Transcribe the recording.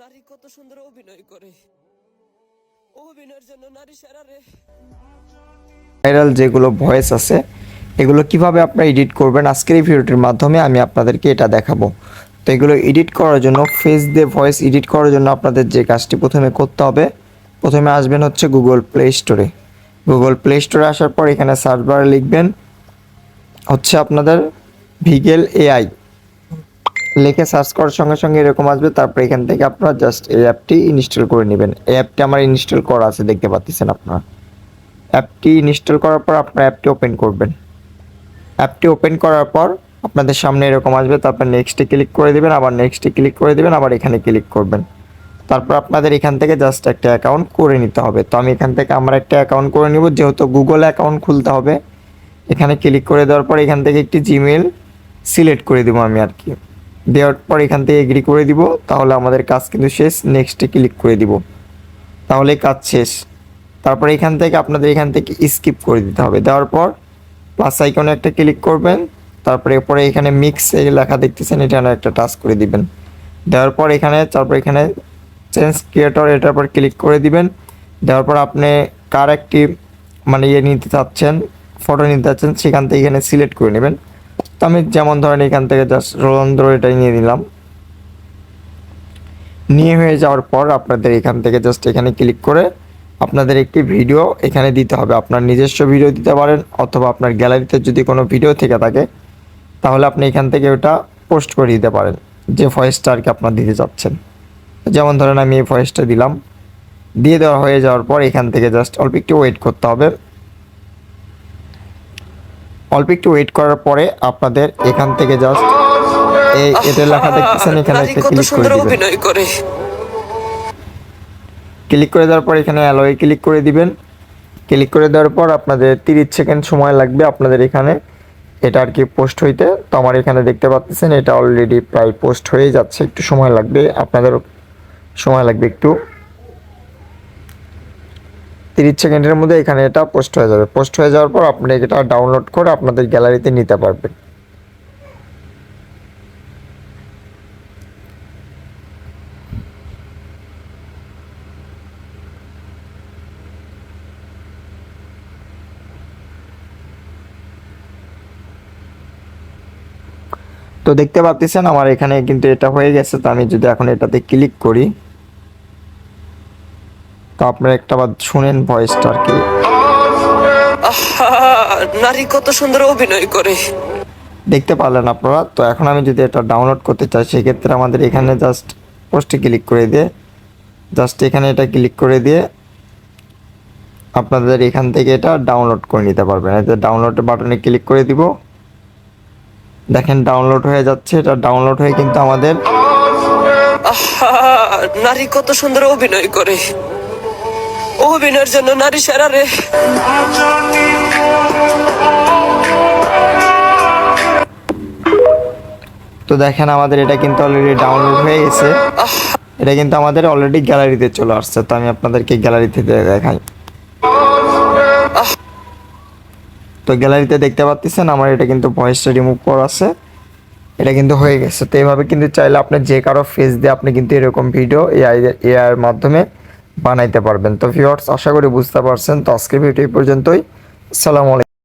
নারী কত সুন্দর অভিনয় করে। অভিনয়ের জন্য নারী সেরা রে। ভাইরাল যেগুলো ভয়েস আছে, এগুলো কীভাবে আপনারা এডিট করবেন, আজকের এই ভিডিওটির মাধ্যমে আমি আপনাদেরকে এটা দেখাবো। তো এগুলো এডিট করার জন্য ফেস দিয়ে ভয়েস এডিট করার জন্য আপনাদের যে কাজটি প্রথমে করতে হবে, প্রথমে আসবেন হচ্ছে গুগল প্লে স্টোরে গুগল প্লে স্টোরে আসার পর এখানে সার্চ বারে লিখবেন, হচ্ছে আপনাদের ভিগেল এআই লিখে সার্চ করার সঙ্গে সঙ্গে এরকম আসবে, তারপর এখান থেকে আপনারা জাস্ট এই অ্যাপটি ইনস্টল করে নেবেন। এই অ্যাপটি আমার ইনস্টল করা আছে, দেখতে পাচ্ছেন আপনারা। অ্যাপটি ইনস্টল করার পর আপনার অ্যাপটি ওপেন করবেন। অ্যাপটি ওপেন করার পর আপনাদের সামনে এরকম আসবে, তারপর নেক্সটে ক্লিক করে দিবেন, আবার নেক্সটে ক্লিক করে দিবেন, আবার এখানে ক্লিক করবেন। তারপর আপনাদের এখান থেকে জাস্ট একটা অ্যাকাউন্ট করে নিতে হবে। তো আমি এখান থেকে আমার একটা অ্যাকাউন্ট করে নিব, যেহেতু গুগল অ্যাকাউন্ট খুলতে হবে। এখানে ক্লিক করে দেওয়ার পর এখান থেকে একটি জিমেল সিলেক্ট করে দেবো আমি আর কি। দেওয়ার পর এখান থেকে এগ্রি করে দিব, তাহলে আমাদের কাজ কিন্তু শেষ নেক্সটে ক্লিক করে দিব। তাহলে কাজ শেষ। তারপর এখান থেকে আপনাদের এখান থেকে স্কিপ করে দিতে হবে। দেওয়ার পর প্লাস আইকনে একটা ক্লিক করবেন, তারপরে এরপরে এখানে মিক্স লেখা দেখতেছেন, এটা একটা টাচ করে দিবেন। দেওয়ার পর এখানে, তারপর এখানে চেঞ্জ ক্রিয়েটর এটার পর ক্লিক করে দিবেন। দেওয়ার পর আপনি কার একটি মানে ইয়ে নিতে চাচ্ছেন ফটো নিতে চাচ্ছেন, সেখান থেকে এখানে সিলেক্ট করে নেবেন। তো আমি যেমন ধরেন এখান থেকে জাস্ট রোলন্দ্র এটাই নিয়ে নিলাম। নিয়ে হয়ে যাওয়ার পর আপনাদের এখান থেকে জাস্ট এখানে ক্লিক করে আপনাদের একটি ভিডিও এখানে দিতে হবে। আপনার নিজস্ব ভিডিও দিতে পারেন অথবা আপনার গ্যালারিতে যদি কোনো ভিডিও থেকে থাকে, তাহলে আপনি এখান থেকে ওটা পোস্ট করে দিতে পারেন, যে ভয়েসটা আর কি আপনার দিতে চাচ্ছেন। যেমন ধরেন আমি এই ভয়েসটা দিলাম। দিয়ে দেওয়া হয়ে যাওয়ার পর এখান থেকে জাস্ট অল্প একটু ওয়েট করতে হবে। অল্প একটু ওয়েট করার পরে আপনাদের এখান থেকে জাস্ট এই এটা লেখা দেখতেছেন এখানে একটা ক্লিক করে দিবেন। ক্লিক করে। দেওয়ার পর এখানে অ্যালোয়ে ক্লিক করে দিবেন। ক্লিক করে দেওয়ার পর আপনাদের তিরিশ সেকেন্ড সময় লাগবে আপনাদের এখানে। এটা আর কি পোস্ট হইতে। তো আমার এখানে দেখতে পাচ্ছেন এটা অলরেডি প্রায় পোস্ট হয়ে যাচ্ছে। একটু সময় লাগবে আপনাদের সময় লাগবে একটু। তিরিশ সেকেন্ডের মধ্যে এখানে এটা পোস্ট হয়ে যাবে। পোস্ট হয়ে যাওয়ার পর আপনি এটা ডাউনলোড করে আপনাদের গ্যালারিতে নিতে পারবেন। তো দেখতে পাচ্ছেন, আমার এখানে কিন্তু এটা হয়ে গেছে। তো আমি যদি এখন এটাতে ক্লিক করি তো আপনারা একটা বার শুনেন ভয়েসটা আর কি। নারী কত সুন্দর অভিনয় করে। দেখতে পারলেন আপনারা তো এখন আমি যদি এটা ডাউনলোড করতে চাই সেক্ষেত্রে আমাদের এখানে জাস্ট পোস্টে ক্লিক করে দিয়ে জাস্ট এখানে এটা ক্লিক করে দিয়ে আপনাদের এখান থেকে এটা ডাউনলোড করে নিতে পারবেন। এতে ডাউনলোড বাটনে ক্লিক করে দিব। দেখেন ডাউনলোড হয়ে যাচ্ছে এটা ডাউনলোড হয়ে কিন্তু আমাদের আহা নারী কত সুন্দর অভিনয় করে। অভিনয়ের জন্য নারী সেরা রে। তো দেখেন আমাদের এটা কিন্তু অলরেডি ডাউনলোড হয়ে গেছে। এটা কিন্তু আমাদের অলরেডি গ্যালারিতে চলে আসছে তো আমি আপনাদেরকে গ্যালারিতে দেখাই। তো গ্যালারিতে দেখতে পাচ্ছেন আমার এটা কিন্তু ভয়েসটা রিমুভ করা আছে। এটা কিন্তু হয়ে গেছে। তো এইভাবে কিন্তু চাইলে আপনি যে কারও ফেস দিয়ে আপনি কিন্তু এরকম ভিডিও এআই এআইয়ের মাধ্যমে বানাইতে পারবেন। তো ভিউয়ার্স আশা করি বুঝতে পারছেন। তো আজকে ভিডিও পর্যন্তই। সালামালাইকুম